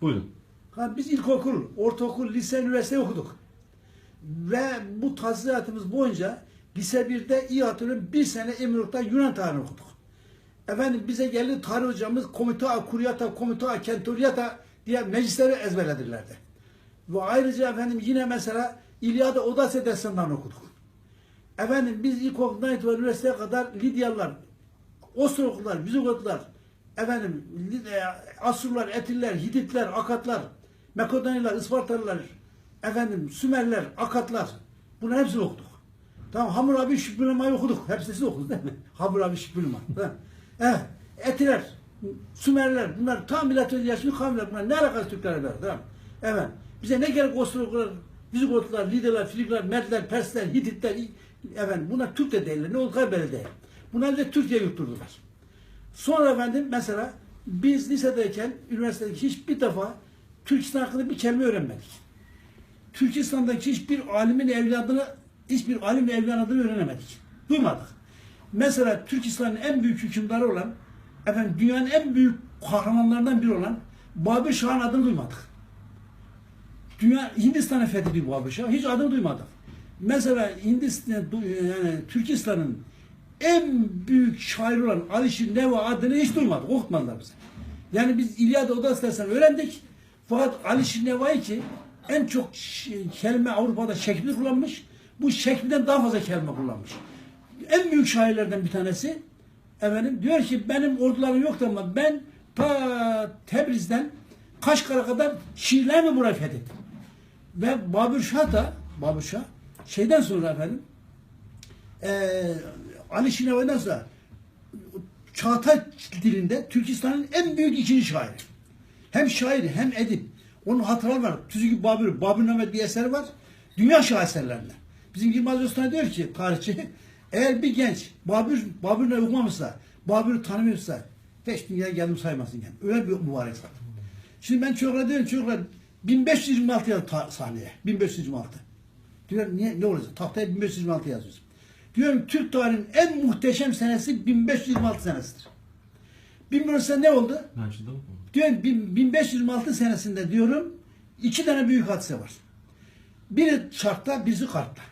Buyurun. Ha, biz ilkokul, ortaokul, lise, üniversite okuduk. Ve bu tahsilatımız boyunca lise 1'de iyi hatırlıyorum bir sene Eminönü'nde Yunan tarihi okuduk. Efendim bize geldi tarih hocamız komita, kuryata, komita, kentoriyata diye meclisleri ezberledirlerdi. Ve ayrıca efendim yine mesela İlyada Odasya destanlarını okuduk. Efendim biz ilkokuldan itibaren üniversiteye kadar Lidyalılar, Ostrogothlar, Vizigotlar, efendim Asurlar, Etiller, Hititler, Akatlar, Makedonyalılar, Ispartalılar, efendim Sümerler, Akatlar. Bunların hepsini okuduk. Tamam Hammurabi Şükrülemayı okuduk. Hepsini okuduk değil mi? Hammurabi Şükrülema. evet. Etiler, Sümerler bunlar tam milletleri yaşlı kavimler bunlar. Ne alakası Türklerle var? Tamam. Evet. Bize ne gerek Ostrogothlar, Vizigotlar, Lidyalar, Frigler, Mertler, Persler, Hititler, efendim bunlar Türk de değiller. Ne oldukları belli değil. Bunlar da Türkiye yutturdular. Sonra efendim mesela biz lisedeyken üniversitedeki hiçbir defa Türkistan hakkında bir kelime öğrenmedik. Türkistan'daki hiçbir alimin evladını hiçbir alimin evladını öğrenemedik. Duymadık. Mesela Türkistan'ın en büyük hükümdarı olan efendim dünyanın en büyük kahramanlarından biri olan Babür Şah'ın adını duymadık. Dünya Hindistan'a fethediyor Babür Hiç adını duymadık. Mesela Hindistan yani Türkistan'ın en büyük şair olan Alişir Neva adını hiç duymadık. Okutmadılar bize. Yani biz İlyada Odası dersen öğrendik. Fakat Alişir Neva'yı ki en çok kelime Avrupa'da Şekspir kullanmış. Bu Şekspir'den daha fazla kelime kullanmış. En büyük şairlerden bir tanesi efendim diyor ki benim ordularım yoktu ama ben ta Tebriz'den Kaşgar'a kadar şiirlerimi buraya fethettim. Ve Babür Şah da Babür Şah şeyden sonra efendim eee Ali Şinevay'dan sonra Çağatay dilinde Türkistan'ın en büyük ikinci şairi. Hem şairi hem edip. Onun hatıraları var. Tüzük Babür, Babürname bir eseri var. Dünya şaheserlerinden. Bizim Yılmaz Öztürk diyor ki tarihçi eğer bir genç Babür, Babür'le okumamışsa, Babür'ü tanımıyorsa beş dünya geldim saymasın yani. Öyle bir mübarek zat. Şimdi ben çocuklara diyorum çocuklar 1526 yaz sahneye. 1526. Diyor niye ne olacak? Tahtaya 1526 yazıyorsun. Diyorum Türk tarihinin en muhteşem senesi 1526 senesidir. 1526 ne oldu? Diyorum bin- 1526 senesinde diyorum iki tane büyük hadise var. Biri şarkta, birisi kartta.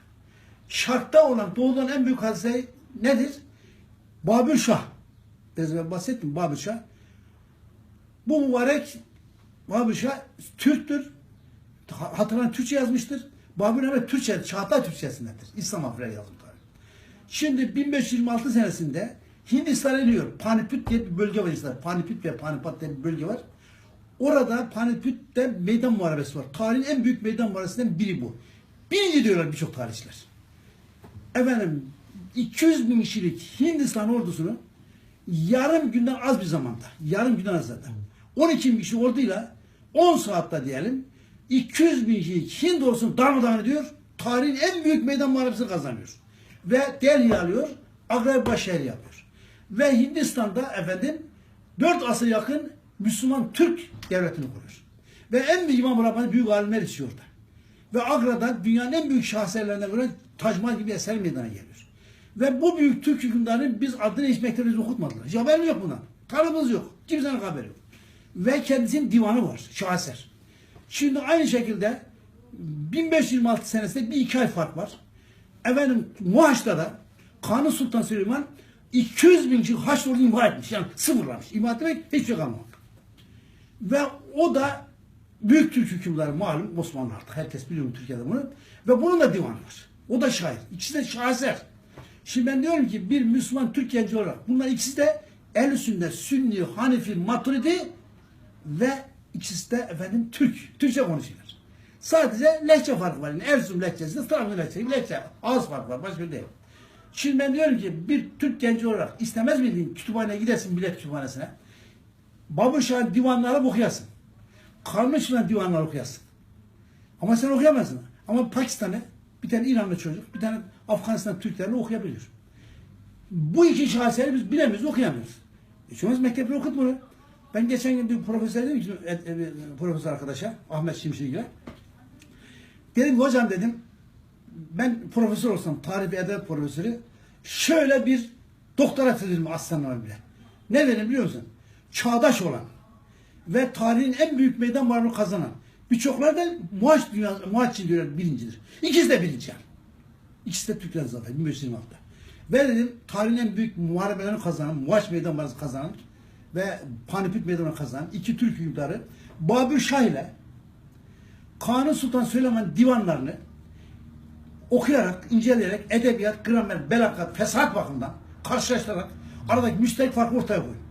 Şarkta olan doğudan en büyük hadise nedir? Babür Şah. Biraz evvel bahsettim Babür Şah. Bu mübarek Babür Şah Türktür. Ha- Hatırlanan Türkçe yazmıştır. Babür Mehmet Türkçe, Çağatay Türkçesindedir. İslam yazdım tabii. Şimdi 1526 senesinde Hindistan iniyor. Paniput diye bir bölge var Hindistan. Paniput ve Panipat diye bir bölge var. Orada Paniput'te meydan muharebesi var. Tarihin en büyük meydan muharebesinden biri bu. Birinci diyorlar birçok tarihçiler. Efendim 200 bin kişilik Hindistan ordusunu yarım günden az bir zamanda, yarım günden az zaten. 12 bin kişi orduyla 10 saatte diyelim 200 bin kişilik Hind ordusunu darmadağın ediyor. Tarihin en büyük meydan muharebesini kazanıyor. Ve Delhi alıyor, Agra'yı başşehir yapıyor. Ve Hindistan'da efendim 4 asır yakın Müslüman Türk devletini kuruyor. Ve en büyük İmam Rabbani büyük alimler içiyor orada. Ve Agra'da dünyanın en büyük şahserlerinden biri Tac Mahal gibi eser meydana geliyor. Ve bu büyük Türk hükümdarının biz adını hiç mektebimizde okutmadılar. Hiç haberimiz yok bundan. Tanımız yok. Kimsenin haberi yok. Ve kendisinin divanı var. Şaheser. Şimdi aynı şekilde 1526 senesinde bir iki ay fark var. Efendim Muhaç'ta da Kanuni Sultan Süleyman 200 bin kişi Haç ordunu imha etmiş. Yani sıfırlamış. İmha etmek hiçbir şey kalmamış. Ve o da büyük Türk hükümdarı malum Osmanlı artık. Herkes biliyor Türkiye'de bunu. Ve bunun da divanı var. O da şair. İkisi de şaheser. Şimdi ben diyorum ki bir Müslüman Türk genci olarak bunlar ikisi de ehl sünnet, Sünni, Hanefi, Maturidi ve ikisi de efendim Türk. Türkçe konuşuyorlar. Sadece lehçe farkı var. Yani Erzurum lehçesi, Trabzon lehçesi, lehçe. Ağız farkı var. Başka değil. Şimdi ben diyorum ki bir Türk genci olarak istemez miydin kütüphaneye gidersin millet kütüphanesine. Babur Şah'ın divanları okuyasın. Sultan divanları okuyasın. Ama sen okuyamazsın. Ama Pakistan'ı bir tane İranlı çocuk, bir tane Afganistan Türklerini okuyabiliyor. Bu iki şaheseri biz bilemiyoruz, okuyamıyoruz. E şunu mektepte okut bunu. Ben geçen gün bir profesör dedim ki, e, e, profesör arkadaşa, Ahmet Şimşek'e. Dedim hocam dedim, ben profesör olsam, tarih ve edebiyat profesörü, şöyle bir doktora veririm aslanlara bile. Ne verir biliyor musun? Çağdaş olan, ve tarihin en büyük meydan muharebini kazanan. Birçokları da Muhaç dünya, Muhaççı diyor birincidir. İkisi de birinci yani. İkisi de Türkler zaten 1526'da. Ve dedim tarihin en büyük muharebelerini kazanan, Muhaç meydan muharebesi kazanan ve Panipit meydanı kazanan iki Türk hükümdarı Babür Şah ile Kanuni Sultan Süleyman divanlarını okuyarak, inceleyerek edebiyat, gramer, belagat, fesat bakımından karşılaştırarak aradaki müşterek farkı ortaya koyuyor.